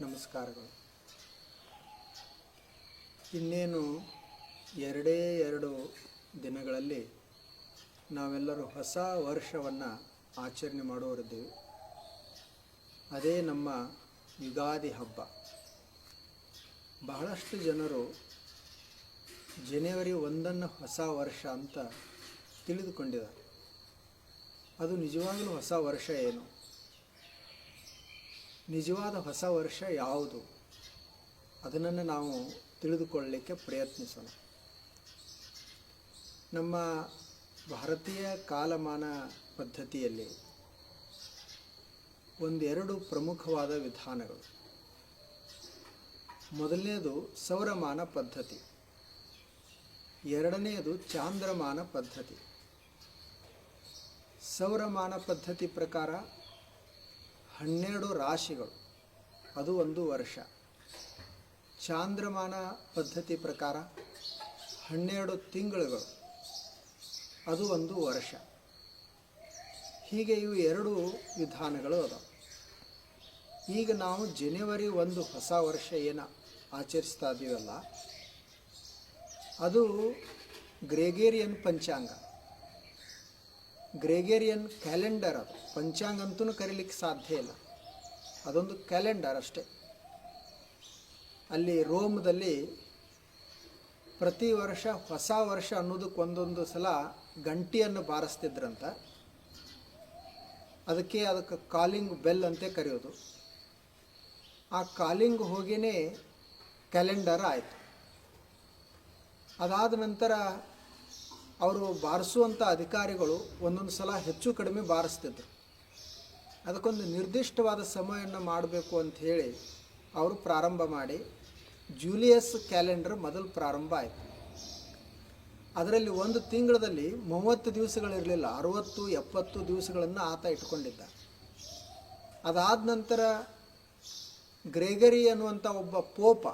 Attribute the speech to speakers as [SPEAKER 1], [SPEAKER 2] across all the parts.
[SPEAKER 1] ನಮಸ್ಕಾರಗಳು. ಇನ್ನೇನು ಎರಡೇ ಎರಡು ದಿನಗಳಲ್ಲಿ ನಾವೆಲ್ಲರೂ ಹೊಸ ವರ್ಷವನ್ನು ಆಚರಣೆ ಮಾಡುವರಿದ್ದೇವೆ ಅದೇ ನಮ್ಮ ಯುಗಾದಿ ಹಬ್ಬ. ಬಹಳಷ್ಟು ಜನರು ಜನವರಿ ಒಂದನ್ನು ಹೊಸ ವರ್ಷ ಅಂತ ತಿಳಿದುಕೊಂಡಿದ್ದಾರೆ. ಅದು ನಿಜವಾಗಲೂ ಹೊಸ ವರ್ಷ ಏನು? ನಿಜವಾದ ಹೊಸ ವರ್ಷ ಯಾವುದು? ಅದನ್ನು ನಾವು ತಿಳಿದುಕೊಳ್ಳಲಿಕ್ಕೆ ಪ್ರಯತ್ನಿಸೋಣ. ನಮ್ಮ ಭಾರತೀಯ ಕಾಲಮಾನ ಪದ್ಧತಿಯಲ್ಲಿ ಒಂದೆರಡು ಪ್ರಮುಖವಾದ ವಿಧಾನಗಳು. ಮೊದಲನೆಯದು ಸೌರಮಾನ ಪದ್ಧತಿ. ಎರಡನೆಯದು ಚಾಂದ್ರಮಾನ ಪದ್ಧತಿ. ಸೌರಮಾನ ಪದ್ಧತಿ ಪ್ರಕಾರ ಹನ್ನೆರಡು ರಾಶಿಗಳು. ಅದು ಒಂದು ವರ್ಷ. ಚಾಂದ್ರಮಾನ ಪದ್ಧತಿ ಪ್ರಕಾರ ಹನ್ನೆರಡು ತಿಂಗಳುಗಳು. ಅದು ಒಂದು ವರ್ಷ. ಹೀಗೆ ಇವು ಎರಡು ವಿಧಾನಗಳು ಅದಾವೆ. ಈಗ ನಾವು ಜನವರಿ ಒಂದು ಹೊಸ ವರ್ಷ ಏನು ಆಚರಿಸ್ತಾ ಇದ್ದೀವಲ್ಲ ಅದು ಗ್ರೆಗೇರಿಯನ್ ಪಂಚಾಂಗ. ಗ್ರೆಗೇರಿಯನ್ ಕ್ಯಾಲೆಂಡರ್ ಅದು ಪಂಚಾಂಗ ಅಂತೂ ಕರೀಲಿಕ್ಕೆ ಸಾಧ್ಯ ಇಲ್ಲ. ಅದೊಂದು ಕ್ಯಾಲೆಂಡರ್ ಅಷ್ಟೇ. ಅಲ್ಲಿ ರೋಮ್ದಲ್ಲಿ ಪ್ರತಿ ವರ್ಷ ಹೊಸ ವರ್ಷ ಅನ್ನೋದಕ್ಕೆ ಒಂದೊಂದು ಸಲ ಗಂಟಿಯನ್ನು ಬಾರಿಸ್ತಿದ್ರಂತ. ಅದಕ್ಕೆ ಅದಕ್ಕೆ ಕಾಲಿಂಗ್ ಬೆಲ್ ಅಂತೆ ಕರೆಯೋದು. ಆ ಕಾಲಿಂಗ್ ಹೋಗಿಯೇ ಕ್ಯಾಲೆಂಡರ್ ಆಯಿತು. ಅದಾದ ನಂತರ ಅವರು ಬಾರಿಸುವಂಥ ಅಧಿಕಾರಿಗಳು ಒಂದೊಂದು ಸಲ ಹೆಚ್ಚು ಕಡಿಮೆ ಬಾರಿಸ್ತಿದ್ರು. ಅದಕ್ಕೊಂದು ನಿರ್ದಿಷ್ಟವಾದ ಸಮಯವನ್ನು ಮಾಡಬೇಕು ಅಂತ ಹೇಳಿ ಅವರು ಪ್ರಾರಂಭ ಮಾಡಿ ಜೂಲಿಯಸ್ ಕ್ಯಾಲೆಂಡರ್ ಮೊದಲು ಪ್ರಾರಂಭ ಆಯಿತು. ಅದರಲ್ಲಿ ಒಂದು ತಿಂಗಳಲ್ಲಿ ಮೂವತ್ತು ದಿವಸಗಳಿರಲಿಲ್ಲ, ಅರುವತ್ತು, ಎಪ್ಪತ್ತು ದಿವಸಗಳನ್ನು ಆತ ಇಟ್ಕೊಂಡಿದ್ದ ಅದಾದ ನಂತರ ಗ್ರೆಗರಿ ಅನ್ನುವಂಥ ಒಬ್ಬ ಪೋಪ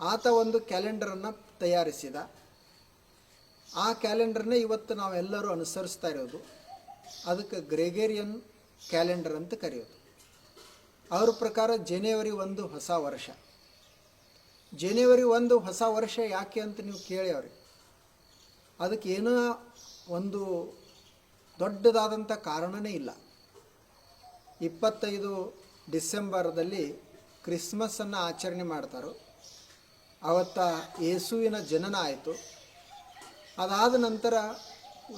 [SPEAKER 1] ಆತ ಒಂದು ಕ್ಯಾಲೆಂಡರನ್ನು ತಯಾರಿಸಿದ. ಆ ಕ್ಯಾಲೆಂಡರ್ನೇ ಇವತ್ತು ನಾವೆಲ್ಲರೂ ಅನುಸರಿಸ್ತಾ ಇರೋದು. ಅದಕ್ಕೆ ಗ್ರೆಗೇರಿಯನ್ ಕ್ಯಾಲೆಂಡರ್ ಅಂತ ಕರೆಯೋದು. ಅವ್ರ ಪ್ರಕಾರ ಜನವರಿ ಒಂದು ಹೊಸ ವರ್ಷ. ಜನವರಿ ಒಂದು ಹೊಸ ವರ್ಷ ಯಾಕೆ ಅಂತ ನೀವು ಕೇಳಿ ಅವ್ರಿ ಅದಕ್ಕೆ ಏನೋ ಒಂದು ದೊಡ್ಡದಾದಂಥ ಕಾರಣನೇ ಇಲ್ಲ. ಇಪ್ಪತ್ತೈದು ಡಿಸೆಂಬರ್ದಲ್ಲಿ ಕ್ರಿಸ್ಮಸ್ಸನ್ನು ಆಚರಣೆ ಮಾಡ್ತಾರೋ, ಅವತ್ತ ಯೇಸುವಿನ ಜನನ ಆಯಿತು. ಅದಾದ ನಂತರ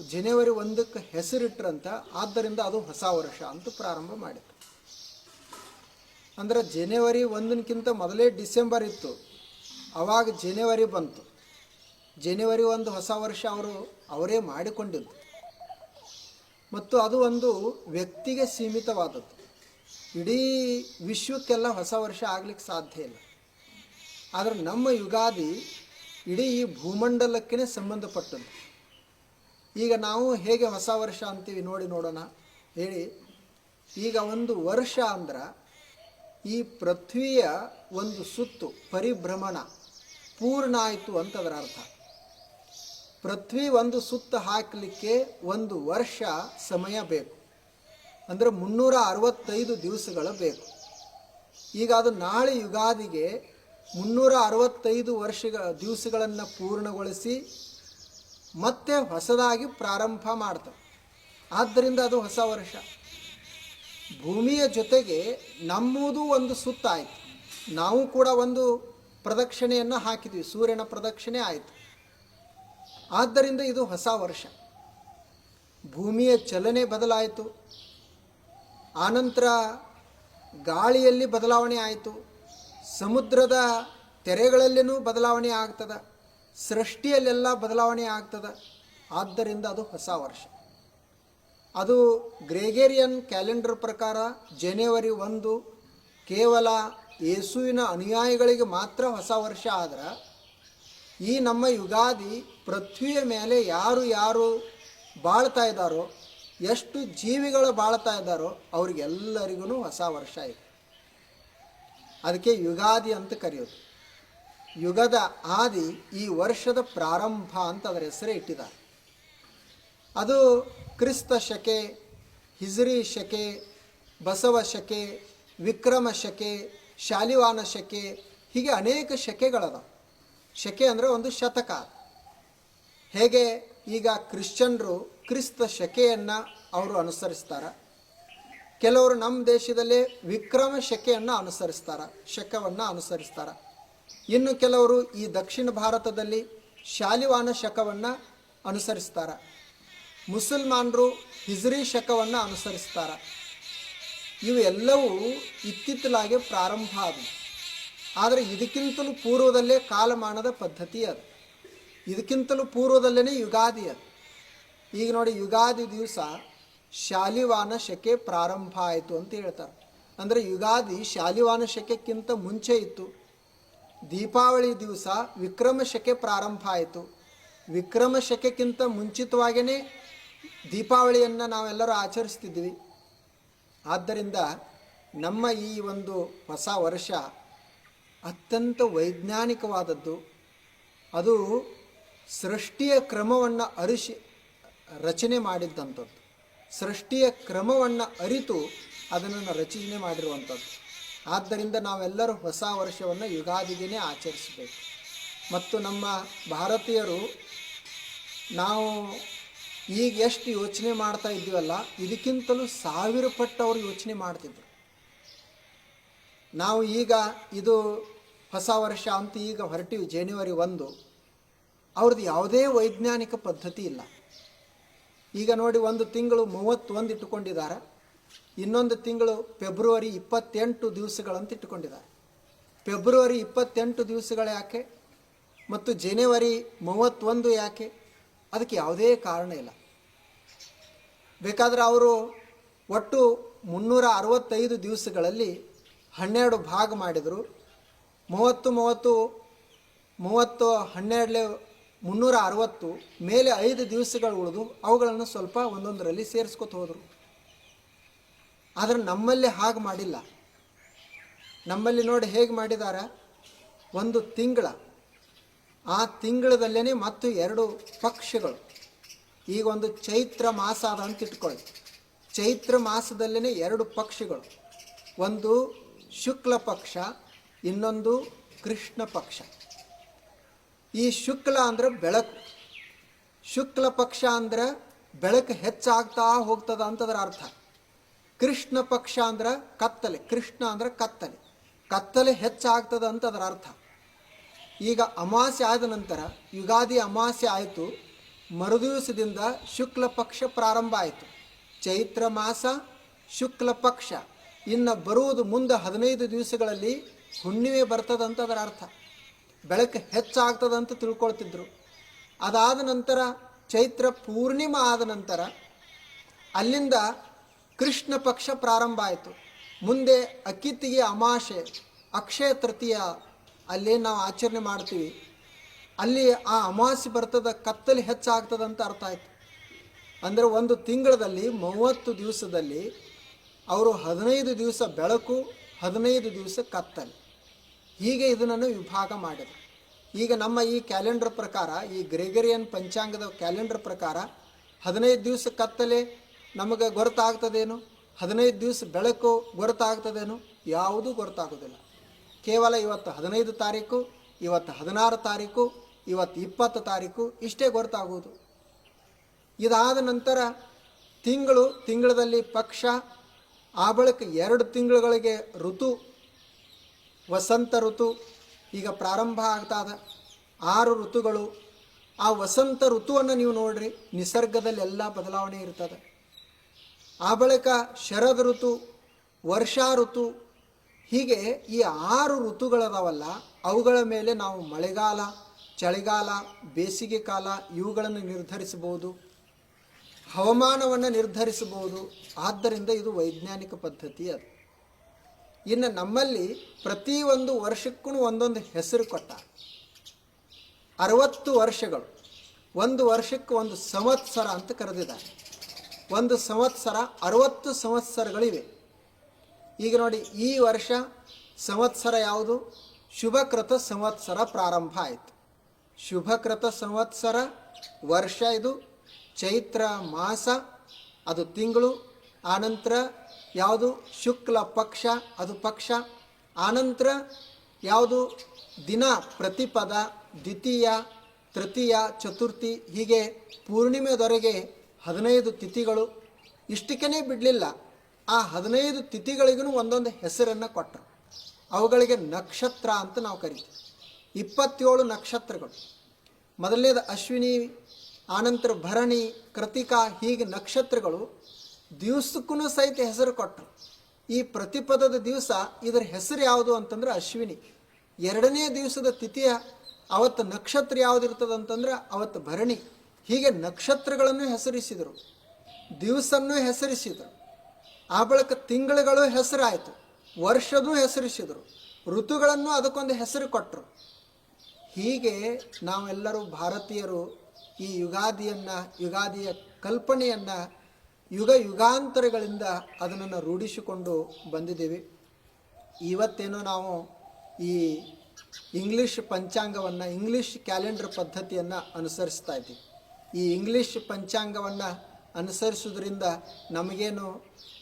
[SPEAKER 1] ಜನವರಿ ಒಂದಕ್ಕೆ ಹೆಸರಿಟ್ರಂತ, ಆದ್ದರಿಂದ ಅದು ಹೊಸ ವರ್ಷ ಅಂತ ಪ್ರಾರಂಭ ಮಾಡಿತು. ಅಂದ್ರೆ ಜನವರಿ ಒಂದಕ್ಕಿಂತ ಮೊದಲೇ ಡಿಸೆಂಬರ್ ಇತ್ತು. ಅವಾಗ ಜನವರಿ ಬಂತು. ಜನವರಿ ಒಂದು ಹೊಸ ವರ್ಷ ಅವರು, ಅವರೇ ಮಾಡಿಕೊಂಡಿದ್ದು. ಮತ್ತು ಅದು ಒಂದು ವ್ಯಕ್ತಿಗೆ ಸೀಮಿತವಾದದ್ದು. ಇಡೀ ವಿಶ್ವಕ್ಕೆಲ್ಲ ಹೊಸ ವರ್ಷ ಆಗ್ಲಿಕ್ಕೆ ಸಾಧ್ಯ ಇಲ್ಲ. ಆದರೆ ನಮ್ಮ ಯುಗಾದಿ ಇಡೀ ಈ ಭೂಮಂಡಲಕ್ಕೇ ಸಂಬಂಧಪಟ್ಟದ್ದು ಈಗ ನಾವು ಹೇಗೆ ಹೊಸ ವರ್ಷ ಅಂತೀವಿ ನೋಡಿ ನೋಡೋಣ. ಹೇಳಿ, ಈಗ ಒಂದು ವರ್ಷ ಅಂದ್ರೆ ಈ ಪೃಥ್ವಿಯ ಒಂದು ಸುತ್ತು, ಪರಿಭ್ರಮಣ ಪೂರ್ಣ ಆಯಿತು ಅಂತ ಅದರ ಅರ್ಥ. ಪೃಥ್ವಿ ಒಂದು ಸುತ್ತು ಹಾಕಲಿಕ್ಕೆ ಒಂದು ವರ್ಷ ಸಮಯ ಬೇಕು. ಅಂದರೆ ಮುನ್ನೂರ ಅರವತ್ತೈದು ದಿವಸಗಳು ಬೇಕು. ಈಗ ಅದು ನಾಳೆ ಯುಗಾದಿಗೆ ಮುನ್ನೂರ ಅರವತ್ತೈದು ವರ್ಷಗಳ ದಿವಸಗಳನ್ನು ಪೂರ್ಣಗೊಳಿಸಿ ಮತ್ತೆ ಹೊಸದಾಗಿ ಪ್ರಾರಂಭ ಮಾಡ್ತವೆ. ಆದ್ದರಿಂದ ಅದು ಹೊಸ ವರ್ಷ. ಭೂಮಿಯ ಜೊತೆಗೆ ನಮ್ಮದು ಒಂದು ಸುತ್ತಾಯಿತು. ನಾವು ಕೂಡ ಒಂದು ಪ್ರದಕ್ಷಿಣೆಯನ್ನು ಹಾಕಿದ್ವಿ. ಸೂರ್ಯನ ಪ್ರದಕ್ಷಿಣೆ ಆಯಿತು. ಆದ್ದರಿಂದ ಇದು ಹೊಸ ವರ್ಷ. ಭೂಮಿಯ ಚಲನೆ ಬದಲಾಯಿತು. ಆನಂತರ ಗಾಳಿಯಲ್ಲಿ ಬದಲಾವಣೆ ಆಯಿತು. ಸಮುದ್ರದ ತೆರೆಗಳಲ್ಲಿನೂ ಬದಲಾವಣೆ ಆಗ್ತದೆ, ಸೃಷ್ಟಿಯಲ್ಲೆಲ್ಲ ಬದಲಾವಣೆ ಆಗ್ತದೆ. ಆದ್ದರಿಂದ ಅದು ಹೊಸ ವರ್ಷ. ಅದು ಗ್ರೆಗೇರಿಯನ್ ಕ್ಯಾಲೆಂಡರ್ ಪ್ರಕಾರ ಜನವರಿ ಒಂದು, ಕೇವಲ ಯೇಸುವಿನ ಅನುಯಾಯಿಗಳಿಗೆ ಮಾತ್ರ ಹೊಸ ವರ್ಷ ಆದ್ರೆ, ಈ ನಮ್ಮ ಯುಗಾದಿ ಪೃಥ್ವಿಯ ಮೇಲೆ ಯಾರು ಯಾರು ಬಾಳ್ತಾ ಇದ್ದಾರೋ, ಎಷ್ಟು ಜೀವಿಗಳು ಬಾಳ್ತಾ ಇದ್ದಾರೋ, ಅವ್ರಿಗೆಲ್ಲರಿಗೂ ಹೊಸ ವರ್ಷ ಇದೆ ಅದಕ್ಕೆ ಯುಗಾದಿ ಅಂತ ಕರೆಯೋದು. ಯುಗದ ಆದಿ ಈ ವರ್ಷದ ಪ್ರಾರಂಭ ಅಂತ ಅದರ ಹೆಸರೇ ಇಟ್ಟಿದ್ದಾರೆ. ಅದು ಕ್ರಿಸ್ತ ಶಕೆ, ಹಿಜ್ರಿ ಶಕೆ, ಬಸವ ಶಕೆ, ವಿಕ್ರಮ ಶಕೆ, ಶಾಲಿವಾನ ಶಕೆ, ಹೀಗೆ ಅನೇಕ ಶಕೆಗಳದ ಶಕೆ ಅಂದರೆ ಒಂದು ಶತಕ. ಹೇಗೆ? ಈಗ ಕ್ರಿಶ್ಚನ್ರು ಕ್ರಿಸ್ತ ಶಕೆಯನ್ನು ಅವರು ಅನುಸರಿಸ್ತಾರೆ. ಕೆಲವರು ನಮ್ಮ ದೇಶದಲ್ಲಿ ವಿಕ್ರಮ ಶಕೆಯನ್ನು ಅನುಸರಿಸ್ತಾರೆ, ಶಕವನ್ನು ಅನುಸರಿಸ್ತಾರೆ. ಇನ್ನು ಕೆಲವರು ಈ ದಕ್ಷಿಣ ಭಾರತದಲ್ಲಿ ಶಾಲಿವಾನ ಶಕವನ್ನು ಅನುಸರಿಸ್ತಾರೆ. ಮುಸಲ್ಮಾನರು ಹಿಜ್ರಿ ಶಕವನ್ನು ಅನುಸರಿಸ್ತಾರೆ. ಇವೆಲ್ಲವೂ ಇತ್ತಿತ್ತಲಾಗಿ ಪ್ರಾರಂಭ ಆದವು. ಆದರೆ ಇದಕ್ಕಿಂತಲೂ ಪೂರ್ವದಲ್ಲೇ ಕಾಲಮಾನದ ಪದ್ಧತಿ ಅದು. ಇದಕ್ಕಿಂತಲೂ ಪೂರ್ವದಲ್ಲೇ ಯುಗಾದಿ ಅದು. ಈಗ ನೋಡಿ ಯುಗಾದಿ ದಿವಸ ಶಾಲಿವಾನ ಶಕೆ ಪ್ರಾರಂಭ ಆಯಿತು ಅಂತ ಹೇಳ್ತಾರೆ. ಅಂದರೆ ಯುಗಾದಿ ಶಾಲಿವಾನ ಶಕೆಕ್ಕಿಂತ ಮುಂಚೆ ಇತ್ತು. ದೀಪಾವಳಿ ದಿವಸ ವಿಕ್ರಮ ಶಕೆ ಪ್ರಾರಂಭ ಆಯಿತು ವಿಕ್ರಮ ಶಕೆಕ್ಕಿಂತ ಮುಂಚಿತವಾಗಿಯೇ ದೀಪಾವಳಿಯನ್ನು ನಾವೆಲ್ಲರೂ ಆಚರಿಸ್ತಿದ್ವಿ. ಆದ್ದರಿಂದ ನಮ್ಮ ಈ ಒಂದು ಹೊಸ ವರ್ಷ ಅತ್ಯಂತ ವೈಜ್ಞಾನಿಕವಾದದ್ದು. ಅದು ಸೃಷ್ಟಿಯ ಕ್ರಮವನ್ನು ಅರಿಸಿ ರಚನೆ ಮಾಡಿದ್ದಂಥದ್ದು ಸೃಷ್ಟಿಯ ಕ್ರಮವನ್ನು ಅರಿತು ಅದನ್ನು ರಚನೆ ಮಾಡಿರುವಂಥದ್ದು. ಆದ್ದರಿಂದ ನಾವೆಲ್ಲರೂ ಹೊಸ ವರ್ಷವನ್ನು ಯುಗಾದಿಗೆ ಆಚರಿಸಬೇಕು. ಮತ್ತು ನಮ್ಮ ಭಾರತೀಯರು ನಾವು ಈಗ ಎಷ್ಟು ಯೋಚನೆ ಮಾಡ್ತಾ ಇದ್ದೀವಲ್ಲ, ಇದಕ್ಕಿಂತಲೂ ಸಾವಿರ ಪಟ್ಟು ಅವರು ಯೋಚನೆ ಮಾಡ್ತಿದ್ರು. ನಾವು ಈಗ ಇದು ಹೊಸ ವರ್ಷ ಅಂತ ಈಗ ಹೊರಟಿವಿ ಜನವರಿ ಒಂದು. ಅವ್ರದ್ದು ಯಾವುದೇ ವೈಜ್ಞಾನಿಕ ಪದ್ಧತಿ ಇಲ್ಲ. ಈಗ ನೋಡಿ ಒಂದು ತಿಂಗಳು ಮೂವತ್ತೊಂದು ಇಟ್ಟುಕೊಂಡಿದ್ದಾರೆ. ಇನ್ನೊಂದು ತಿಂಗಳು ಫೆಬ್ರವರಿ ಇಪ್ಪತ್ತೆಂಟು ದಿವಸಗಳಂತ ಇಟ್ಟುಕೊಂಡಿದ್ದಾರೆ. ಫೆಬ್ರವರಿ ಇಪ್ಪತ್ತೆಂಟು ದಿವಸಗಳು ಯಾಕೆ? ಮತ್ತು ಜನವರಿ ಮೂವತ್ತೊಂದು ಯಾಕೆ? ಅದಕ್ಕೆ ಯಾವುದೇ ಕಾರಣ ಇಲ್ಲ. ಬೇಕಾದರೆ ಅವರು ಒಟ್ಟು ಮುನ್ನೂರ ಅರವತ್ತೈದು ದಿವಸಗಳಲ್ಲಿ ಹನ್ನೆರಡು ಭಾಗ ಮಾಡಿದರು. ಮೂವತ್ತು ಮೂವತ್ತು ಮೂವತ್ತು ಹನ್ನೆರಡಲೆ ಮುನ್ನೂರ ಅರವತ್ತು ಮೇಲೆ ಐದು ದಿವಸಗಳು ಉಳಿದು ಅವುಗಳನ್ನು ಸ್ವಲ್ಪ ಒಂದೊಂದರಲ್ಲಿ ಸೇರಿಸ್ಕೊತ ಹೋದರು. ಆದರೆ ನಮ್ಮಲ್ಲಿ ಹಾಗೆ ಮಾಡಿಲ್ಲ. ನಮ್ಮಲ್ಲಿ ನೋಡಿ ಹೇಗೆ ಮಾಡಿದ್ದಾರೆ ಒಂದು ತಿಂಗಳ. ಆ ತಿಂಗಳದಲ್ಲೇ ಮತ್ತು ಎರಡು ಪಕ್ಷಗಳು. ಈಗ ಒಂದು ಚೈತ್ರ ಮಾಸ ಅದ ಅಂತ ಇಟ್ಕೊಳ್ಳಿ. ಚೈತ್ರ ಮಾಸದಲ್ಲೇ ಎರಡು ಪಕ್ಷಗಳು. ಒಂದು ಶುಕ್ಲ ಪಕ್ಷ, ಇನ್ನೊಂದು ಕೃಷ್ಣ ಪಕ್ಷ. ಈ ಶುಕ್ಲ ಅಂದ್ರೆ ಬೆಳಕು. ಶುಕ್ಲ ಪಕ್ಷ ಅಂದ್ರೆ ಬೆಳಕು ಹೆಚ್ಚಾಗ್ತಾ ಹೋಗ್ತದ ಅಂತದ್ರ ಅರ್ಥ. ಕೃಷ್ಣ ಪಕ್ಷ ಅಂದ್ರೆ ಕತ್ತಲೆ. ಕೃಷ್ಣ ಅಂದ್ರೆ ಕತ್ತಲೆ. ಕತ್ತಲೆ ಹೆಚ್ಚಾಗ್ತದ ಅಂತ ಅದರ ಅರ್ಥ. ಈಗ ಅಮಾಸೆ ಆದ ನಂತರ ಯುಗಾದಿ ಅಮಾವಾಸ್ಯೆ ಆಯಿತು. ಮರುದಿವಸದಿಂದ ಶುಕ್ಲ ಪಕ್ಷ ಪ್ರಾರಂಭ ಆಯಿತು. ಚೈತ್ರ ಮಾಸ, ಶುಕ್ಲ ಪಕ್ಷ. ಇನ್ನು ಬರುವುದು ಮುಂದೆ ಹದಿನೈದು ದಿವಸಗಳಲ್ಲಿ ಹುಣ್ಣಿಮೆ ಬರ್ತದಂತ ಅದರ ಅರ್ಥ. ಬೆಳಕು ಹೆಚ್ಚಾಗ್ತದಂತ ತಿಳ್ಕೊಳ್ತಿದ್ರು. ಅದಾದ ನಂತರ ಚೈತ್ರ ಪೂರ್ಣಿಮಾ ಆದ ನಂತರ ಅಲ್ಲಿಂದ ಕೃಷ್ಣ ಪಕ್ಷ ಪ್ರಾರಂಭ ಆಯಿತು. ಮುಂದೆ ಅಕ್ಕಿತ್ತಿಗೆ ಅಮಾಶೆ, ಅಕ್ಷಯ ತೃತೀಯ ಅಲ್ಲಿ ನಾವು ಆಚರಣೆ ಮಾಡ್ತೀವಿ. ಅಲ್ಲಿ ಆ ಅಮಾವಾಸ್ಯೆ ಬರ್ತದ ಕತ್ತಲು ಹೆಚ್ಚಾಗ್ತದಂತ ಅರ್ಥ ಆಯಿತು. ಅಂದರೆ ಒಂದು ತಿಂಗಳಲ್ಲಿ ಮೂವತ್ತು ದಿವಸದಲ್ಲಿ ಅವರು ಹದಿನೈದು ದಿವಸ ಬೆಳಕು, ಹದಿನೈದು ದಿವಸ ಕತ್ತಲೆ. ಹೀಗೆ ಇದನ್ನು ವಿಭಾಗ ಮಾಡಿದೆ. ಈಗ ನಮ್ಮ ಈ ಕ್ಯಾಲೆಂಡರ್ ಪ್ರಕಾರ, ಈ ಗ್ರೆಗರಿಯನ್ ಪಂಚಾಂಗದ ಕ್ಯಾಲೆಂಡರ್ ಪ್ರಕಾರ ಹದಿನೈದು ದಿವಸ ಕತ್ತಲೆ ನಮಗೆ ಗೊತ್ತಾಗ್ತದೇನು? ಹದಿನೈದು ದಿವಸ ಬೆಳಕು ಗೊತ್ತಾಗ್ತದೇನು? ಯಾವುದೂ ಗೊತ್ತಾಗೋದಿಲ್ಲ. ಕೇವಲ ಇವತ್ತು ಹದಿನೈದು ತಾರೀಕು, ಇವತ್ತು ಹದಿನಾರು ತಾರೀಕು, ಇವತ್ತು ಇಪ್ಪತ್ತು ತಾರೀಕು ಇಷ್ಟೇ ಗೊತ್ತಾಗುವುದು ಇದಾದ ನಂತರ ತಿಂಗಳು, ತಿಂಗಳದಲ್ಲಿ ಪಕ್ಷ ಆ ಬಳಿಕ ಎರಡು ತಿಂಗಳುಗಳಿಗೆ ಋತು ವಸಂತ ಋತು ಈಗ ಪ್ರಾರಂಭ ಆಗ್ತಾದ. ಆರು ಋತುಗಳು. ಆ ವಸಂತ ಋತುವನ್ನು ನೀವು ನೋಡ್ರಿ, ನಿಸರ್ಗದಲ್ಲಿ ಎಲ್ಲ ಬದಲಾವಣೆ ಇರ್ತದೆ. ಆ ಬಳಿಕ ಶರದ್ ಋತು, ವರ್ಷಾ ಋತು, ಹೀಗೆ ಈ ಆರು ಋತುಗಳದಾವಲ್ಲ, ಅವುಗಳ ಮೇಲೆ ನಾವು ಮಳೆಗಾಲ, ಚಳಿಗಾಲ, ಬೇಸಿಗೆ ಕಾಲ, ಇವುಗಳನ್ನು ನಿರ್ಧರಿಸಬಹುದು. ಹವಾಮಾನವನ್ನು ನಿರ್ಧರಿಸಬಹುದು. ಆದ್ದರಿಂದ ಇದು ವೈಜ್ಞಾನಿಕ ಪದ್ಧತಿ ಅದು. ಇನ್ನು ನಮ್ಮಲ್ಲಿ ಪ್ರತಿಯೊಂದು ವರ್ಷಕ್ಕೂ ಒಂದೊಂದು ಹೆಸರು ಕೊಟ್ಟ. ಅರವತ್ತು ವರ್ಷಗಳು, ಒಂದು ವರ್ಷಕ್ಕೆ ಒಂದು ಸಂವತ್ಸರ ಅಂತ ಕರೆದಿದ್ದಾರೆ. ಒಂದು ಸಂವತ್ಸರ, ಅರವತ್ತು ಸಂವತ್ಸರಗಳಿವೆ. ಈಗ ನೋಡಿ, ಈ ವರ್ಷ ಸಂವತ್ಸರ ಯಾವುದು? ಶುಭಕೃತ ಸಂವತ್ಸರ ಪ್ರಾರಂಭ ಆಯಿತು. ಶುಭಕೃತ ಸಂವತ್ಸರ ವರ್ಷ ಇದು, ಚೈತ್ರ ಮಾಸ, ಅದು ತಿಂಗಳು, ಆನಂತರ ಯಾವುದು ಶುಕ್ಲ ಪಕ್ಷ, ಅದು ಪಕ್ಷ. ಆನಂತರ ಯಾವುದು ದಿನ ಪ್ರತಿಪದ, ದ್ವಿತೀಯ, ತೃತೀಯ, ಚತುರ್ಥಿ, ಹೀಗೆ ಪೂರ್ಣಿಮೆದವರೆಗೆ ಹದಿನೈದು ತಿಥಿಗಳು. ಇಷ್ಟಕ್ಕೇ ಬಿಡಲಿಲ್ಲ. ಆ ಹದಿನೈದು ತಿಥಿಗಳಿಗೂ ಒಂದೊಂದು ಹೆಸರನ್ನು ಕೊಟ್ಟರು ಅವುಗಳಿಗೆ ನಕ್ಷತ್ರ ಅಂತ ನಾವು ಕರಿತೀವಿ. ಇಪ್ಪತ್ತೇಳು ನಕ್ಷತ್ರಗಳು. ಮೊದಲನೇದು ಅಶ್ವಿನಿ, ಆನಂತರ ಭರಣಿ, ಕೃತಿಕಾ ಹೀಗೆ ನಕ್ಷತ್ರಗಳು. ದಿವಸಕ್ಕೂ ಸಹಿತ ಹೆಸರು ಕೊಟ್ಟರು ಈ ಪ್ರತಿಪದದ ದಿವಸ ಇದರ ಹೆಸರು ಯಾವುದು ಅಂತಂದ್ರೆ ಅಶ್ವಿನಿ. ಎರಡನೇ ದಿವಸದ ತಿಥಿಯ ಅವತ್ತು ನಕ್ಷತ್ರ ಯಾವುದಿರ್ತದೆ ಅಂತಂದ್ರೆ ಅವತ್ತು ಭರಣಿ. ಹೀಗೆ ನಕ್ಷತ್ರಗಳನ್ನು ಹೆಸರಿಸಿದರು. ದಿವಸನ್ನು ಹೆಸರಿಸಿದರು. ಆ ಬಳಿಕ ತಿಂಗಳುಗಳು ಹೆಸರಾಯಿತು. ವರ್ಷದೂ ಹೆಸರಿಸಿದರು. ಋತುಗಳನ್ನು ಅದಕ್ಕೊಂದು ಹೆಸರು ಕೊಟ್ಟರು ಹೀಗೆ ನಾವೆಲ್ಲರೂ ಭಾರತೀಯರು ಈ ಯುಗಾದಿಯನ್ನು, ಯುಗಾದಿಯ ಕಲ್ಪನೆಯನ್ನು ಯುಗ ಯುಗಾಂತರಗಳಿಂದ ಅದನ್ನು ರೂಢಿಸಿಕೊಂಡು ಬಂದಿದ್ದೀವಿ. ಇವತ್ತೇನೋ ನಾವು ಈ ಇಂಗ್ಲೀಷ್ ಪಂಚಾಂಗವನ್ನು, ಇಂಗ್ಲೀಷ್ ಕ್ಯಾಲೆಂಡರ್ ಪದ್ಧತಿಯನ್ನು ಅನುಸರಿಸ್ತಾ ಇದ್ದೀವಿ. ಈ ಇಂಗ್ಲೀಷ್ ಪಂಚಾಂಗವನ್ನು ಅನುಸರಿಸೋದ್ರಿಂದ ನಮಗೇನು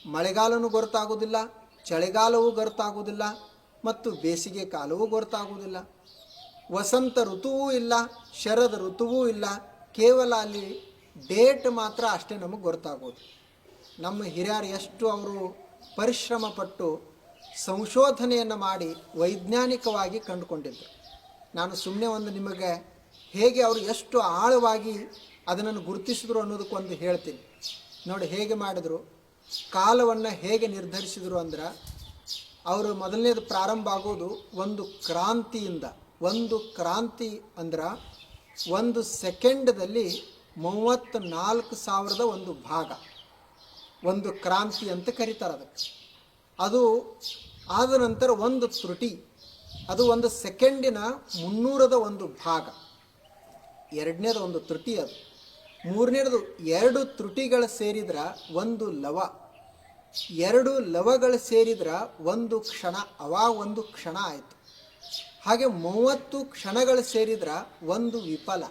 [SPEAKER 1] ಮಳೆಗಾಲವೂ ಗೊತ್ತಾಗೋದಿಲ್ಲ ಚಳಿಗಾಲವೂ ಗೊತ್ತಾಗೋದಿಲ್ಲ ಮತ್ತು ಬೇಸಿಗೆ ಕಾಲವೂ ಗೊತ್ತಾಗೋದಿಲ್ಲ ವಸಂತ ಋತುವೂ ಇಲ್ಲ, ಶರದ ಋತುವೂ ಇಲ್ಲ, ಕೇವಲ ಅಲ್ಲಿ ಡೇಟ್ ಮಾತ್ರ ಅಷ್ಟೇ ನಮಗೆ ಗೊತ್ತಾಗೋದು. ನಮ್ಮ ಹಿರಿಯರು ಎಷ್ಟು ಅವರು ಪರಿಶ್ರಮ ಪಟ್ಟು ಸಂಶೋಧನೆಯನ್ನು ಮಾಡಿ ವೈಜ್ಞಾನಿಕವಾಗಿ ಕಂಡುಕೊಂಡಿದ್ದರು ನಾನು ಸುಮ್ಮನೆ ಒಂದು ನಿಮಗೆ ಹೇಗೆ ಅವರು ಎಷ್ಟು ಆಳವಾಗಿ ಅದನ್ನು ಗುರುತಿಸಿದ್ರು ಅನ್ನೋದಕ್ಕೊಂದು ಹೇಳ್ತೀನಿ. ನೋಡಿ ಹೇಗೆ ಮಾಡಿದರು, ಕಾಲವನ್ನು ಹೇಗೆ ನಿರ್ಧರಿಸಿದರು ಅಂದ್ರೆ ಅವರು ಮೊದಲನೇದು ಪ್ರಾರಂಭ ಆಗೋದು ಒಂದು ಕ್ರಾಂತಿಯಿಂದ. ಒಂದು ಕ್ರಾಂತಿ ಅಂದ್ರೆ ಒಂದು ಸೆಕೆಂಡದಲ್ಲಿ ಮೂವತ್ತು ನಾಲ್ಕು ಸಾವಿರದ ಒಂದು ಭಾಗ, ಒಂದು ಕ್ರಾಂತಿ ಅಂತ ಕರೀತಾರೆ ಅದಕ್ಕೆ. ಅದು ಆದ ನಂತರ ಒಂದು ತ್ರುಟಿ ಅದು ಒಂದು ಸೆಕೆಂಡಿನ ಮುನ್ನೂರದ ಒಂದು ಭಾಗ. ಎರಡನೇದು ಒಂದು ತ್ರುಟಿ ಅದು. ಮೂರನೇದು ಎರಡು ತ್ರುಟಿಗಳು ಸೇರಿದ್ರೆ ಒಂದು ಲವ. ಎರಡು ಲವಗಳು ಸೇರಿದ್ರೆ ಒಂದು ಕ್ಷಣ, ಅವ ಒಂದು ಕ್ಷಣ ಆಯಿತು. ಹಾಗೆ ಮೂವತ್ತು ಕ್ಷಣಗಳು ಸೇರಿದ್ರೆ ಒಂದು ವಿಫಲ.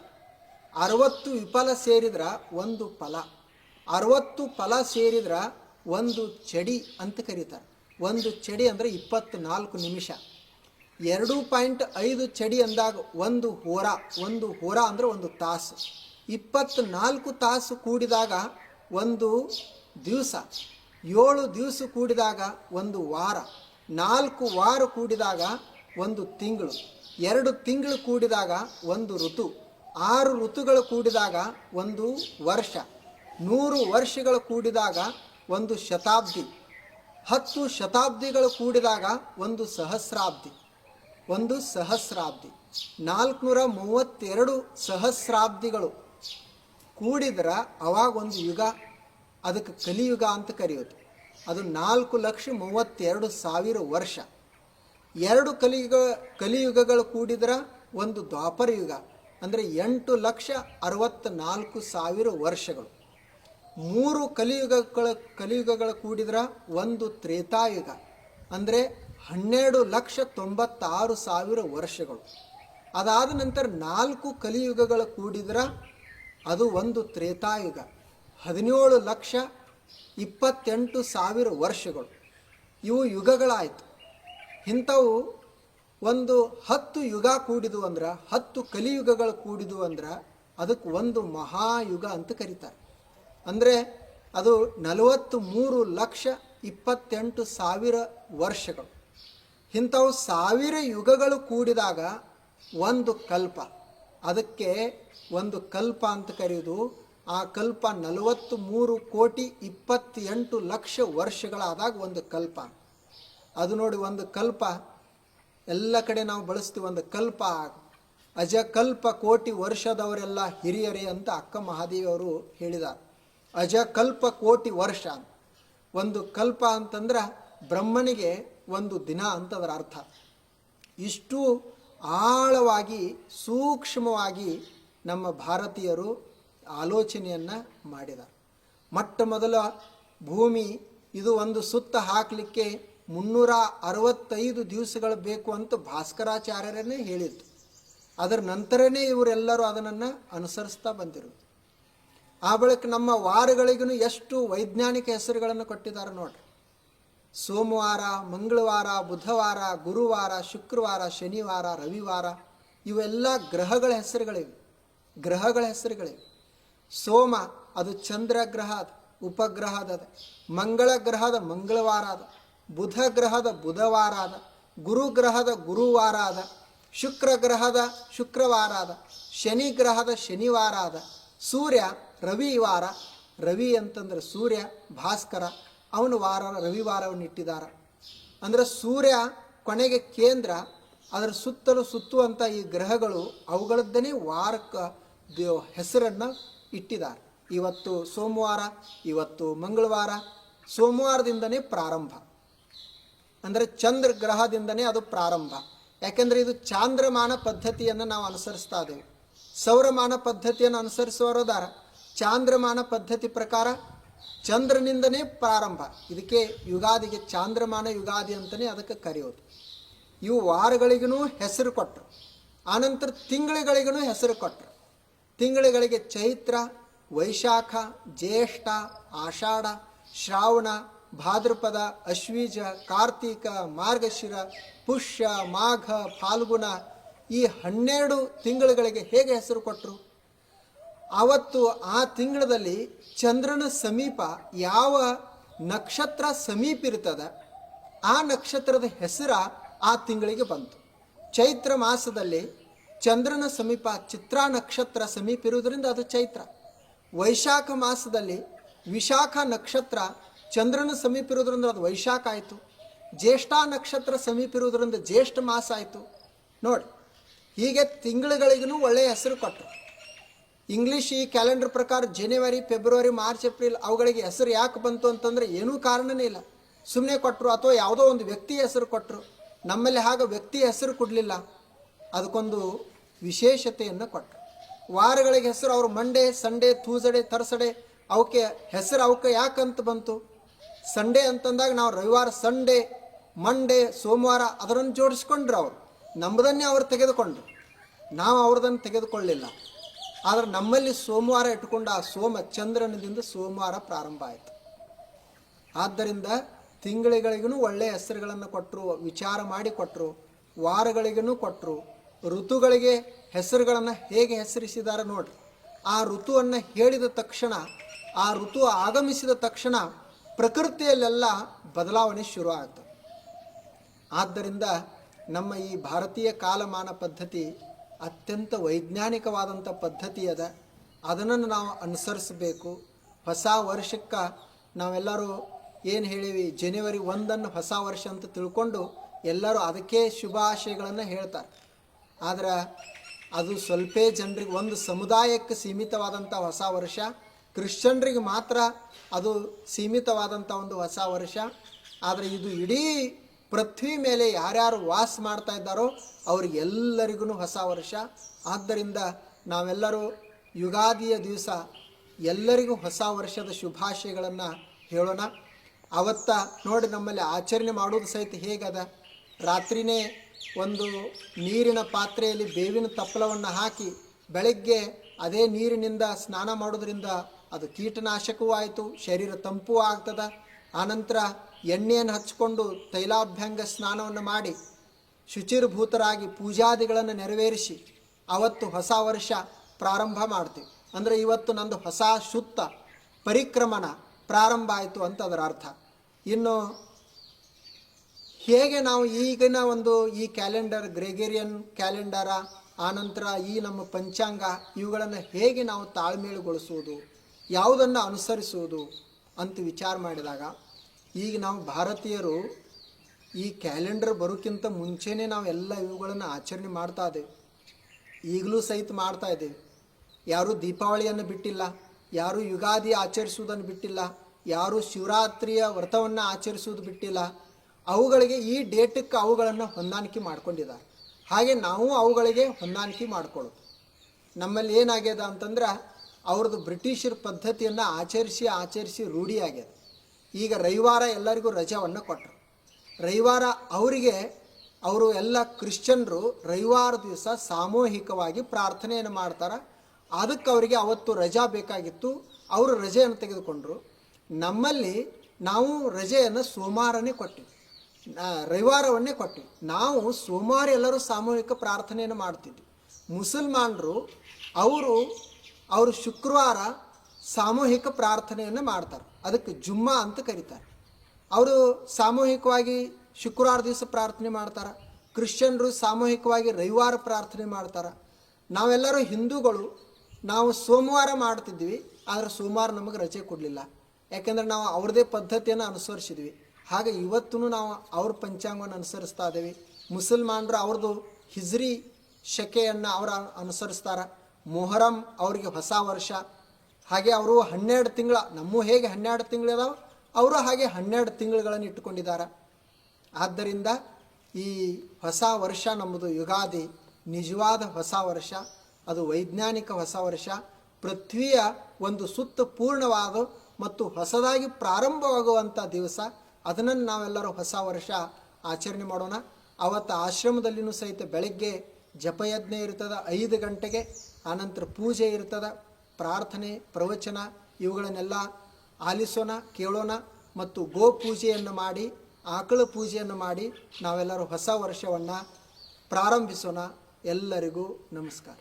[SPEAKER 1] ಅರವತ್ತು ವಿಫಲ ಸೇರಿದ್ರ ಒಂದು ಫಲ. ಅರವತ್ತು ಫಲ ಸೇರಿದ್ರ ಒಂದು ಚಡಿ ಅಂತ ಕರೀತಾರೆ. ಒಂದು ಚಡಿ ಅಂದರೆ ಇಪ್ಪತ್ನಾಲ್ಕು ನಿಮಿಷ. ಎರಡು ಪಾಯಿಂಟ್ ಐದು ಚಡಿ ಅಂದಾಗ ಒಂದು ಹೋರ. ಒಂದು ಹೋರ ಅಂದರೆ ಒಂದು ತಾಸು. ಇಪ್ಪತ್ತ್ನಾಲ್ಕು ತಾಸು ಕೂಡಿದಾಗ ಒಂದು ದಿವಸ. ಏಳು ದಿವಸ ಕೂಡಿದಾಗ ಒಂದು ವಾರ. ನಾಲ್ಕು ವಾರ ಕೂಡಿದಾಗ ಒಂದು ತಿಂಗಳು. ಎರಡು ತಿಂಗಳು ಕೂಡಿದಾಗ ಒಂದು ಋತು. ಆರು ಋತುಗಳು ಕೂಡಿದಾಗ ಒಂದು ವರ್ಷ, ನೂರು ವರ್ಷಗಳು ಕೂಡಿದಾಗ ಒಂದು ಶತಾಬ್ದಿ, ಹತ್ತು ಶತಾಬ್ದಿಗಳು ಕೂಡಿದಾಗ ಒಂದು ಸಹಸ್ರಾಬ್ದಿ ಒಂದು ಸಹಸ್ರಾಬ್ದಿ, ನಾಲ್ಕುನೂರ ಮೂವತ್ತೆರಡು ಸಹಸ್ರಾಬ್ದಿಗಳು ಕೂಡಿದ್ರೆ ಅವಾಗ ಒಂದು ಯುಗ, ಅದಕ್ಕೆ ಕಲಿಯುಗ ಅಂತ ಕರೆಯೋದು. ಅದು ನಾಲ್ಕು ಲಕ್ಷ ಮೂವತ್ತೆರಡು ಸಾವಿರ ವರ್ಷ. ಎರಡು ಕಲಿಯುಗ, ಕಲಿಯುಗಗಳು ಕೂಡಿದ್ರೆ ಒಂದು ದ್ವಾಪರ ಯುಗ. ಅಂದರೆ ಎಂಟು ಲಕ್ಷ ಅರವತ್ತ್ನಾಲ್ಕು ಸಾವಿರ ವರ್ಷಗಳು. ಮೂರು ಕಲಿಯುಗಗಳ ಕಲಿಯುಗಗಳ ಕೂಡಿದ್ರ ಒಂದು ತ್ರೇತಾಯುಗ, ಅಂದರೆ ಹನ್ನೆರಡು ಲಕ್ಷ ತೊಂಬತ್ತಾರು ಸಾವಿರ ವರ್ಷಗಳು. ಅದಾದ ನಂತರ ನಾಲ್ಕು ಕಲಿಯುಗಗಳ ಕೂಡಿದ್ರ ಅದು ಒಂದು ತ್ರೇತಾಯುಗ, ಹದಿನೇಳು ಲಕ್ಷ ಇಪ್ಪತ್ತೆಂಟು ಸಾವಿರ ವರ್ಷಗಳು. ಇವು ಯುಗಗಳಾಯಿತು. ಇಂಥವು ಒಂದು ಹತ್ತು ಯುಗ ಕೂಡಿದು ಅಂದ್ರೆ, ಹತ್ತು ಕಲಿಯುಗಗಳು ಕೂಡಿದು ಅಂದ್ರೆ, ಅದಕ್ಕೆ ಒಂದು ಮಹಾಯುಗ ಅಂತ ಕರೀತಾರೆ. ಅಂದರೆ ಅದು ನಲವತ್ತು ಮೂರು ಲಕ್ಷ ಇಪ್ಪತ್ತೆಂಟು ಸಾವಿರ ವರ್ಷಗಳು. ಇಂಥವು ಸಾವಿರ ಯುಗಗಳು ಕೂಡಿದಾಗ ಒಂದು ಕಲ್ಪ. ಅದಕ್ಕೆ ಒಂದು ಕಲ್ಪ ಅಂತ ಕರೆಯೋದು. ಆ ಕಲ್ಪ ನಲವತ್ತು ಮೂರು ಕೋಟಿ ಇಪ್ಪತ್ತೆಂಟು ಲಕ್ಷ ವರ್ಷಗಳಾದಾಗ ಒಂದು ಕಲ್ಪ. ಅದು ನೋಡಿ ಒಂದು ಕಲ್ಪ ಎಲ್ಲ ಕಡೆ ನಾವು ಬಳಸ್ತೀವಿ ಒಂದು ಕಲ್ಪ. ಅಜಕಲ್ಪ ಕೋಟಿ ವರ್ಷದವರೆಲ್ಲ ಹಿರಿಯರೇ ಅಂತ ಅಕ್ಕ ಮಹಾದೇವಿಯವರು ಹೇಳಿದ್ದಾರೆ ಅಜಕಲ್ಪ ಕೋಟಿ ವರ್ಷ ಒಂದು ಕಲ್ಪ ಅಂತಂದ್ರೆ ಬ್ರಹ್ಮನಿಗೆ ಒಂದು ದಿನ ಅಂತ ಅದರ ಅರ್ಥ. ಇಷ್ಟು ಆಳವಾಗಿ, ಸೂಕ್ಷ್ಮವಾಗಿ ನಮ್ಮ ಭಾರತೀಯರು ಆಲೋಚನೆಯನ್ನು ಮಾಡಿದ್ದಾರೆ ಮೊಟ್ಟ ಮೊದಲ ಭೂಮಿ ಇದು ಒಂದು ಸುತ್ತ ಹಾಕಲಿಕ್ಕೆ ಮುನ್ನೂರ ಅರವತ್ತೈದು ದಿವಸಗಳು ಬೇಕು ಅಂತ ಭಾಸ್ಕರಾಚಾರ್ಯರನ್ನೇ ಹೇಳಿದ್ದು. ಅದರ ನಂತರನೇ ಇವರೆಲ್ಲರೂ ಅದನ್ನು ಅನುಸರಿಸ್ತಾ ಬಂದಿರೋದು ಆ ಬಳಿಕ ನಮ್ಮ ವಾರಗಳಿಗೂ ಎಷ್ಟು ವೈಜ್ಞಾನಿಕ ಹೆಸರುಗಳನ್ನು ಕೊಟ್ಟಿದ್ದಾರೆ ನೋಡ್ರಿ. ಸೋಮವಾರ, ಮಂಗಳವಾರ, ಬುಧವಾರ, ಗುರುವಾರ, ಶುಕ್ರವಾರ, ಶನಿವಾರ, ರವಿವಾರ ಇವೆಲ್ಲ ಗ್ರಹಗಳ ಹೆಸರುಗಳಿವೆ. ಗ್ರಹಗಳ ಹೆಸರುಗಳಿವೆ. ಸೋಮ ಅದು ಚಂದ್ರ ಗ್ರಹ ಅದ ಉಪಗ್ರಹ ಅದ, ಮಂಗಳ ಗ್ರಹದ ಮಂಗಳವಾರ ಅದ. ಬುಧ ಗ್ರಹದ ಬುಧವಾರ ಆದ ಗುರು ಗ್ರಹದ ಗುರುವಾರ ಆದ ಶುಕ್ರ ಗ್ರಹದ ಶುಕ್ರವಾರ ಆದ ಶನಿ ಗ್ರಹದ ಶನಿವಾರ ಆದ ಸೂರ್ಯ ರವಿವಾರ, ರವಿ ಅಂತಂದ್ರೆ ಸೂರ್ಯ, ಭಾಸ್ಕರ, ಅವನು ವಾರ ರವಿವಾರವನ್ನು ಇಟ್ಟಿದ್ದಾರೆ ಅಂದ್ರೆ ಸೂರ್ಯ ಕೊನೆಗೆ ಕೇಂದ್ರ, ಅದರ ಸುತ್ತಲೂ ಸುತ್ತುವಂಥ ಈ ಗ್ರಹಗಳು ಅವುಗಳದ್ದನೇ ವಾರಕ್ಕ ಹೆಸರನ್ನು ಇಟ್ಟಿದ್ದಾರೆ ಇವತ್ತು ಸೋಮವಾರ, ಇವತ್ತು ಮಂಗಳವಾರ, ಸೋಮವಾರದಿಂದನೇ ಪ್ರಾರಂಭ. ಅಂದರೆ ಚಂದ್ರ ಗ್ರಹದಿಂದನೇ ಅದು ಪ್ರಾರಂಭ. ಯಾಕೆಂದರೆ ಇದು ಚಾಂದ್ರಮಾನ ಪದ್ಧತಿಯನ್ನು ನಾವು ಅನುಸರಿಸ್ತಾ ಇದ್ದೇವೆ. ಸೌರಮಾನ ಪದ್ಧತಿಯನ್ನು ಅನುಸರಿಸುವವರದಾರ ಚಾಂದ್ರಮಾನ ಪದ್ಧತಿ ಪ್ರಕಾರ ಚಂದ್ರನಿಂದನೇ ಪ್ರಾರಂಭ. ಇದಕ್ಕೆ ಯುಗಾದಿಗೆ ಚಾಂದ್ರಮಾನ ಯುಗಾದಿ ಅಂತಲೇ ಅದಕ್ಕೆ ಕರೆಯೋದು. ಇವು ವಾರಗಳಿಗೂ ಹೆಸರು ಕೊಟ್ಟರು ಆನಂತರ ತಿಂಗಳುಗಳಿಗೂ ಹೆಸರು ಕೊಟ್ಟರು ತಿಂಗಳುಗಳಿಗೆ ಚೈತ್ರ, ವೈಶಾಖ, ಜ್ಯೇಷ್ಠ, ಆಷಾಢ, ಶ್ರಾವಣ ಭಾದ್ರಪದ, ಅಶ್ವೀಜ, ಕಾರ್ತೀಕ, ಮಾರ್ಗಶಿರ, ಪುಷ್ಯ, ಮಾಘ, ಫಾಲ್ಗುಣ ಈ ಹನ್ನೆರಡು ತಿಂಗಳುಗಳಿಗೆ ಹೇಗೆ ಹೆಸರು ಕೊಟ್ಟರು ಆವತ್ತು ಆ ತಿಂಗಳಲ್ಲಿ ಚಂದ್ರನ ಸಮೀಪ ಯಾವ ನಕ್ಷತ್ರ ಸಮೀಪ ಇರ್ತದೆ ಆ ನಕ್ಷತ್ರದ ಹೆಸರ ಆ ತಿಂಗಳಿಗೆ ಬಂತು. ಚೈತ್ರ ಮಾಸದಲ್ಲಿ ಚಂದ್ರನ ಸಮೀಪ ಚಿತ್ರ ನಕ್ಷತ್ರ ಸಮೀಪ ಇರುವುದರಿಂದ ಅದು ಚೈತ್ರ. ವೈಶಾಖ ಮಾಸದಲ್ಲಿ ವಿಶಾಖ ನಕ್ಷತ್ರ ಚಂದ್ರನ ಸಮೀಪ ಇರೋದ್ರಿಂದ ಅದು ವೈಶಾಖ ಆಯಿತು. ಜ್ಯೇಷ್ಠ ನಕ್ಷತ್ರ ಸಮೀಪ ಇರೋದ್ರಿಂದ ಜ್ಯೇಷ್ಠ ಮಾಸ ಆಯಿತು. ನೋಡಿ, ಹೀಗೆ ತಿಂಗಳುಗಳಿಗೂ ಒಳ್ಳೆಯ ಹೆಸರು ಕೊಟ್ಟರು ಇಂಗ್ಲೀಷ್ ಈ ಕ್ಯಾಲೆಂಡರ್ ಪ್ರಕಾರ ಜನವರಿ ಫೆಬ್ರವರಿ ಮಾರ್ಚ್ ಏಪ್ರಿಲ್ ಅವುಗಳಿಗೆ ಹೆಸರು ಯಾಕೆ ಬಂತು ಅಂತಂದರೆ ಏನೂ ಕಾರಣನೇ ಇಲ್ಲ. ಸುಮ್ಮನೆ ಕೊಟ್ಟರು ಅಥವಾ ಯಾವುದೋ ಒಂದು ವ್ಯಕ್ತಿ ಹೆಸರು ಕೊಟ್ಟರು ನಮ್ಮಲ್ಲಿ ಹಾಗೆ ವ್ಯಕ್ತಿ ಹೆಸರು ಕೊಡಲಿಲ್ಲ. ಅದಕ್ಕೊಂದು ವಿಶೇಷತೆಯನ್ನು ಕೊಟ್ಟರು ವಾರಗಳಿಗೆ ಹೆಸರು, ಅವರು ಮಂಡೇ ಸಂಡೇ ತೂಸಡೆ ತರ್ಸಡೆ ಅವಕ್ಕೆ ಹೆಸರು, ಅವಕ್ಕೆ ಯಾಕಂತ ಬಂತು? ಸಂಡೇ ಅಂತಂದಾಗ ನಾವು ರವಿವಾರ, ಸಂಡೇ, ಮಂಡೇ, ಸೋಮವಾರ ಅದರನ್ನು ಜೋಡಿಸ್ಕೊಂಡ್ರು ಅವರು. ನಮ್ಮದನ್ನೇ ಅವರು ತೆಗೆದುಕೊಂಡ್ರು. ನಾವು ಅವ್ರದನ್ನು ತೆಗೆದುಕೊಳ್ಳಿಲ್ಲ. ಆದರೆ ನಮ್ಮಲ್ಲಿ ಸೋಮವಾರ ಇಟ್ಟುಕೊಂಡು ಆ ಸೋಮ ಚಂದ್ರನದಿಂದ ಸೋಮವಾರ ಪ್ರಾರಂಭ ಆಯಿತು. ಆದ್ದರಿಂದ ತಿಂಗಳಿಗಳಿಗೂ ಒಳ್ಳೆಯ ಹೆಸರುಗಳನ್ನು ಕೊಟ್ಟರು ವಿಚಾರ ಮಾಡಿ ಕೊಟ್ಟರು ವಾರಗಳಿಗೂ ಕೊಟ್ಟರು ಋತುಗಳಿಗೆ ಹೆಸರುಗಳನ್ನು ಹೇಗೆ ಹೆಸರಿಸಿದ್ದಾರೆ ನೋಡಿ ಆ ಋತುವನ್ನು ಹೇಳಿದ ತಕ್ಷಣ, ಆ ಋತು ಆಗಮಿಸಿದ ತಕ್ಷಣ ಪ್ರಕೃತಿಯಲ್ಲೆಲ್ಲ ಬದಲಾವಣೆ ಶುರು ಆಗ್ತದೆ ಆದ್ದರಿಂದ ನಮ್ಮ ಈ ಭಾರತೀಯ ಕಾಲಮಾನ ಪದ್ಧತಿ ಅತ್ಯಂತ ವೈಜ್ಞಾನಿಕವಾದಂಥ ಪದ್ಧತಿ ಅದ. ಅದನ್ನು ನಾವು ಅನುಸರಿಸಬೇಕು. ಹೊಸ ವರ್ಷಕ್ಕೆ ನಾವೆಲ್ಲರೂ ಏನು ಹೇಳಿವಿ, ಜನವರಿ ಒಂದನ್ನು ಹೊಸ ವರ್ಷ ಅಂತ ತಿಳ್ಕೊಂಡು ಎಲ್ಲರೂ ಅದಕ್ಕೆ ಶುಭಾಶಯಗಳನ್ನು ಹೇಳ್ತಾರೆ. ಆದರೆ ಅದು ಸ್ವಲ್ಪೇ ಜನರಿಗೆ ಒಂದು ಸಮುದಾಯಕ್ಕೆ ಸೀಮಿತವಾದಂಥ ಹೊಸ ವರ್ಷ ಕ್ರಿಶ್ಚಿಯನ್ರಿಗೆ ಮಾತ್ರ ಅದು ಸೀಮಿತವಾದಂಥ ಒಂದು ಹೊಸ ವರ್ಷ. ಆದರೆ ಇದು ಇಡೀ ಪೃಥ್ವಿ ಮೇಲೆ ಯಾರ್ಯಾರು ವಾಸ ಮಾಡ್ತಾ ಇದ್ದಾರೋ ಅವ್ರಿಗೆಲ್ಲರಿಗೂ ಹೊಸ ವರ್ಷ. ಆದ್ದರಿಂದ ನಾವೆಲ್ಲರೂ ಯುಗಾದಿಯ ದಿವಸ ಎಲ್ಲರಿಗೂ ಹೊಸ ವರ್ಷದ ಶುಭಾಶಯಗಳನ್ನು ಹೇಳೋಣ. ಅವತ್ತ ನೋಡಿ ನಮ್ಮಲ್ಲಿ ಆಚರಣೆ ಮಾಡೋದು ಸಹಿತ ಹೇಗದ? ರಾತ್ರಿನೇ ಒಂದು ನೀರಿನ ಪಾತ್ರೆಯಲ್ಲಿ ಬೇವಿನ ತಪ್ಪಲವನ್ನು ಹಾಕಿ ಬೆಳಗ್ಗೆ ಅದೇ ನೀರಿನಿಂದ ಸ್ನಾನ ಮಾಡೋದ್ರಿಂದ ಅದು ಕೀಟನಾಶಕವೂ ಆಯಿತು ಶರೀರ ತಂಪು ಆಗ್ತದ ಆನಂತರ ಎಣ್ಣೆಯನ್ನು ಹಚ್ಕೊಂಡು ತೈಲಾಭ್ಯಂಗ ಸ್ನಾನವನ್ನು ಮಾಡಿ ಶುಚಿರ್ಭೂತರಾಗಿ ಪೂಜಾದಿಗಳನ್ನು ನೆರವೇರಿಸಿ ಅವತ್ತು ಹೊಸ ವರ್ಷ ಪ್ರಾರಂಭ ಮಾಡ್ತೀವಿ ಅಂದರೆ ಇವತ್ತು ನಂದು ಹೊಸ ಶುತ್ತ ಪರಿಕ್ರಮಣ ಪ್ರಾರಂಭ ಆಯಿತು ಅಂತ ಅದರ ಅರ್ಥ. ಇನ್ನು ಹೇಗೆ ನಾವು ಈಗಿನ ಒಂದು ಈ ಕ್ಯಾಲೆಂಡರ್, ಗ್ರೆಗೇರಿಯನ್ ಕ್ಯಾಲೆಂಡರ, ಆನಂತರ ಈ ನಮ್ಮ ಪಂಚಾಂಗ ಇವುಗಳನ್ನು ಹೇಗೆ ನಾವು ತಾಳ್ಮೇಳುಗೊಳಿಸುವುದು? ಯಾವುದನ್ನು ಅನುಸರಿಸುವುದು ಅಂತ ವಿಚಾರ ಮಾಡಿದಾಗ, ಈಗ ನಾವು ಭಾರತೀಯರು ಈ ಕ್ಯಾಲೆಂಡರ್ ಬರೋಕ್ಕಿಂತ ಮುಂಚೆನೇ ನಾವು ಎಲ್ಲ ಇವುಗಳನ್ನು ಆಚರಣೆ ಮಾಡ್ತಾ ಇದ್ದೇವೆ. ಈಗಲೂ ಸಹಿತ ಮಾಡ್ತಾ ಇದ್ದೇವೆ. ಯಾರೂ ದೀಪಾವಳಿಯನ್ನು ಬಿಟ್ಟಿಲ್ಲ, ಯಾರೂ ಯುಗಾದಿ ಆಚರಿಸುವುದನ್ನು ಬಿಟ್ಟಿಲ್ಲ, ಯಾರೂ ಶಿವರಾತ್ರಿಯ ವ್ರತವನ್ನು ಆಚರಿಸುವುದು ಬಿಟ್ಟಿಲ್ಲ. ಅವುಗಳಿಗೆ ಈ ಡೇಟಕ್ಕೆ ಅವುಗಳನ್ನು ಹೊಂದಾಣಿಕೆ ಮಾಡ್ಕೊಂಡಿದ್ದಾರೆ. ಹಾಗೆ ನಾವು ಅವುಗಳಿಗೆ ಹೊಂದಾಣಿಕೆ ಮಾಡಿಕೊಳ್ಳೋದು. ನಮ್ಮಲ್ಲಿ ಏನಾಗ್ಯದ ಅಂತಂದ್ರೆ ಅವ್ರದ್ದು ಬ್ರಿಟಿಷರ ಪದ್ಧತಿಯನ್ನು ಆಚರಿಸಿ ಆಚರಿಸಿ ರೂಢಿಯಾಗ್ಯದ ಈಗ ರವಿವಾರ ಎಲ್ಲರಿಗೂ ರಜವನ್ನು ಕೊಟ್ಟರು ರವಿವಾರ ಅವರಿಗೆ ಅವರು ಎಲ್ಲ ಕ್ರಿಶ್ಚನರು ರವಿವಾರ ದಿವಸ ಸಾಮೂಹಿಕವಾಗಿ ಪ್ರಾರ್ಥನೆಯನ್ನು ಮಾಡ್ತಾರೆ. ಅದಕ್ಕೆ ಅವರಿಗೆ ಅವತ್ತು ರಜಾ ಬೇಕಾಗಿತ್ತು. ಅವರು ರಜೆಯನ್ನು ತೆಗೆದುಕೊಂಡರು. ನಮ್ಮಲ್ಲಿ ನಾವು ರಜೆಯನ್ನು ಸೋಮವಾರನೇ ಕೊಟ್ಟಿವಿ. ರವಿವಾರವನ್ನೇ ಕೊಟ್ಟಿವಿ. ನಾವು ಸೋಮವಾರ ಎಲ್ಲರೂ ಸಾಮೂಹಿಕ ಪ್ರಾರ್ಥನೆಯನ್ನು ಮಾಡ್ತಿದ್ವಿ. ಮುಸಲ್ಮಾನರು, ಅವರು ಅವರು ಶುಕ್ರವಾರ ಸಾಮೂಹಿಕ ಪ್ರಾರ್ಥನೆಯನ್ನು ಮಾಡ್ತಾರೆ. ಅದಕ್ಕೆ ಜುಮ್ಮಾ ಅಂತ ಕರೀತಾರೆ. ಅವರು ಸಾಮೂಹಿಕವಾಗಿ ಶುಕ್ರವಾರ ದಿವಸ ಪ್ರಾರ್ಥನೆ ಮಾಡ್ತಾರೆ. ಕ್ರಿಶ್ಚಿಯನ್ರು ಸಾಮೂಹಿಕವಾಗಿ ರವಿವಾರ ಪ್ರಾರ್ಥನೆ ಮಾಡ್ತಾರೆ. ನಾವೆಲ್ಲರೂ ಹಿಂದೂಗಳು, ನಾವು ಸೋಮವಾರ ಮಾಡ್ತಿದ್ವಿ, ಆದರೆ ಸೋಮವಾರ ನಮಗೆ ರಜೆ ಕೊಡಲಿಲ್ಲ. ಯಾಕೆಂದರೆ ನಾವು ಅವ್ರದೇ ಪದ್ಧತಿಯನ್ನು ಅನುಸರಿಸಿದ್ವಿ. ಹಾಗೆ ಇವತ್ತೂ ನಾವು ಅವ್ರ ಪಂಚಾಂಗವನ್ನು ಅನುಸರಿಸ್ತಾ ಇದ್ದೀವಿ. ಮುಸಲ್ಮಾನರು ಅವ್ರದ್ದು ಹಿಜ್ರಿ ಶಕೆಯನ್ನು ಅವರ ಅನುಸರಿಸ್ತಾರೆ. ಮೊಹರಂ ಅವರಿಗೆ ಹೊಸ ವರ್ಷ. ಹಾಗೆ ಅವರು ಹನ್ನೆರಡು ತಿಂಗಳ, ನಮ್ಮ ಹೇಗೆ ಹನ್ನೆರಡು ತಿಂಗಳಿದಾವೆ ಅವರು ಹಾಗೆ ಹನ್ನೆರಡು ತಿಂಗಳುಗಳನ್ನು ಇಟ್ಟುಕೊಂಡಿದ್ದಾರೆ ಆದ್ದರಿಂದ ಈ ಹೊಸ ವರ್ಷ ನಮ್ಮದು ಯುಗಾದಿ, ನಿಜವಾದ ಹೊಸ ವರ್ಷ, ಅದು ವೈಜ್ಞಾನಿಕ ಹೊಸ ವರ್ಷ. ಪೃಥ್ವಿಯ ಒಂದು ಸುತ್ತ ಪೂರ್ಣವಾದ ಮತ್ತು ಹೊಸದಾಗಿ ಪ್ರಾರಂಭವಾಗುವಂಥ ದಿವಸ. ಅದನ್ನು ನಾವೆಲ್ಲರೂ ಹೊಸ ವರ್ಷ ಆಚರಣೆ ಮಾಡೋಣ. ಅವತ್ತು ಆಶ್ರಮದಲ್ಲಿನೂ ಸಹಿತ ಬೆಳಗ್ಗೆ ಜಪಯಜ್ಞ ಇರ್ತದೆ, ಐದು ಗಂಟೆಗೆ ಆನಂತರ ಪೂಜೆ ಇರ್ತದೆ, ಪ್ರಾರ್ಥನೆ, ಪ್ರವಚನ, ಇವುಗಳನ್ನೆಲ್ಲ ಆಲಿಸೋಣ, ಕೇಳೋಣ ಮತ್ತು ಗೋ ಪೂಜೆಯನ್ನು ಮಾಡಿ, ಆಕಳ ಪೂಜೆಯನ್ನು ಮಾಡಿ ನಾವೆಲ್ಲರೂ ಹೊಸ ವರ್ಷವನ್ನು ಪ್ರಾರಂಭಿಸೋಣ. ಎಲ್ಲರಿಗೂ ನಮಸ್ಕಾರ.